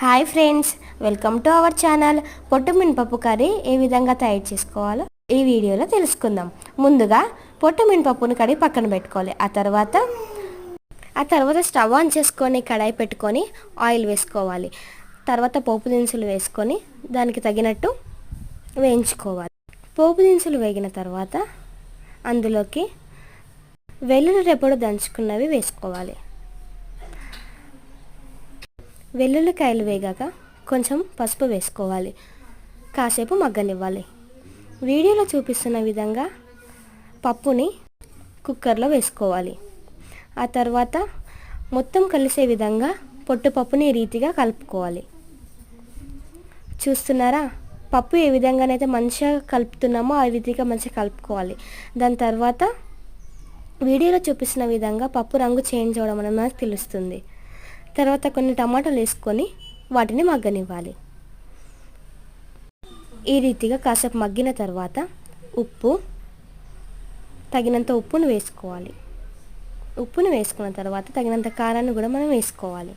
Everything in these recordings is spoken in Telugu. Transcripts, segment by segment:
Hi friends welcome to our channel. పొట్టు మినపప్పు కర్రీ ఏ విధంగా తయారు చేసుకోవాలో ఈ వీడియోలో తెలుసుకుందాం. ముందుగా పొట్టు మినపప్పును కడిగి పక్కన పెట్టుకోవాలి. ఆ తర్వాత ఆ తర్వాత స్టవ్ ఆన్ చేసుకొని కడాయి పెట్టుకొని ఆయిల్ వేసుకోవాలి. తర్వాత పోపు దినుసులు వేసుకొని దానికి తగినట్టు వేయించుకోవాలి. పోపు దినుసులు వేగిన తర్వాత అందులోకి వెల్లుల్లి రెప్పుడు దంచుకున్నవి వేసుకోవాలి. వెల్లుల్లికాయలు వేగాక కొంచెం పసుపు వేసుకోవాలి. కాసేపు మగ్గనివ్వాలి. వీడియోలో చూపిస్తున్న విధంగా పప్పుని కుక్కర్లో వేసుకోవాలి. ఆ తర్వాత మొత్తం కలిసే విధంగా పొట్టుపప్పుని ఈ రీతిగా కలుపుకోవాలి. చూస్తున్నారా? పప్పు ఏ విధంగానైతే మంచిగా కలుపుతున్నామో ఆ రీతిగా మంచిగా కలుపుకోవాలి. దాని తర్వాత వీడియోలో చూపిస్తున్న విధంగా పప్పు రంగు చేంజ్ అవ్వడం అనేది మనకు తెలుస్తుంది. తర్వాత కొన్ని టమాటాలు వేసుకొని వాటిని మగ్గనివ్వాలి. ఈ రీతిగా కాసేపు మగ్గిన తర్వాత ఉప్పు తగినంత ఉప్పును వేసుకోవాలి. ఉప్పును వేసుకున్న తర్వాత తగినంత కారాన్ని కూడా మనం వేసుకోవాలి.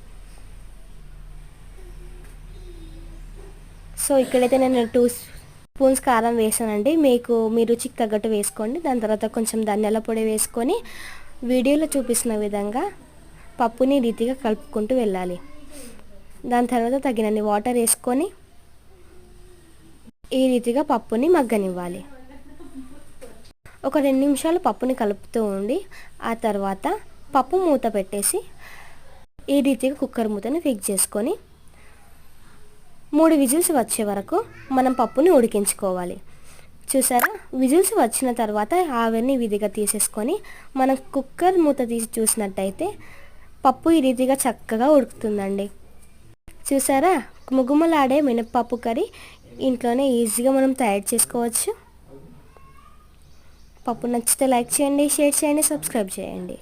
సో ఇక్కడైతే నేను టూ స్పూన్స్ కారం వేసానండి. మీకు మీ రుచికి తగ్గట్టు వేసుకోండి. దాని తర్వాత కొంచెం ధనియాల పొడి వేసుకొని వీడియోలో చూపిస్తున్న విధంగా పప్పుని రీతిగా కలుపుకుంటూ వెళ్ళాలి. దాని తర్వాత తగినన్ని వాటర్ వేసుకొని ఈ రీతిగా పప్పుని మగ్గనివ్వాలి. ఒక రెండు నిమిషాలు పప్పుని కలుపుతూ ఉండి ఆ తర్వాత పప్పు మూత పెట్టేసి ఈ రీతిగా కుక్కర్ మూతని ఫిక్స్ చేసుకొని మూడు విజిల్స్ వచ్చే వరకు మనం పప్పుని ఉడికించుకోవాలి. చూసారా? విజిల్స్ వచ్చిన తర్వాత ఆవిరిని విధిగా తీసేసుకొని మనం కుక్కర్ మూత తీసి చూసినట్టయితే పప్పు ఈ రీతిగా చక్కగా ఉడుకుతుందండి. చూసారా? ముగుమలాడే మినప్పప్పు కర్రీ ఇంట్లోనే ఈజీగా మనం తయారు చేసుకోవచ్చు. పప్పు నచ్చితే లైక్ చేయండి షేర్ చేయండి సబ్స్క్రైబ్ చేయండి.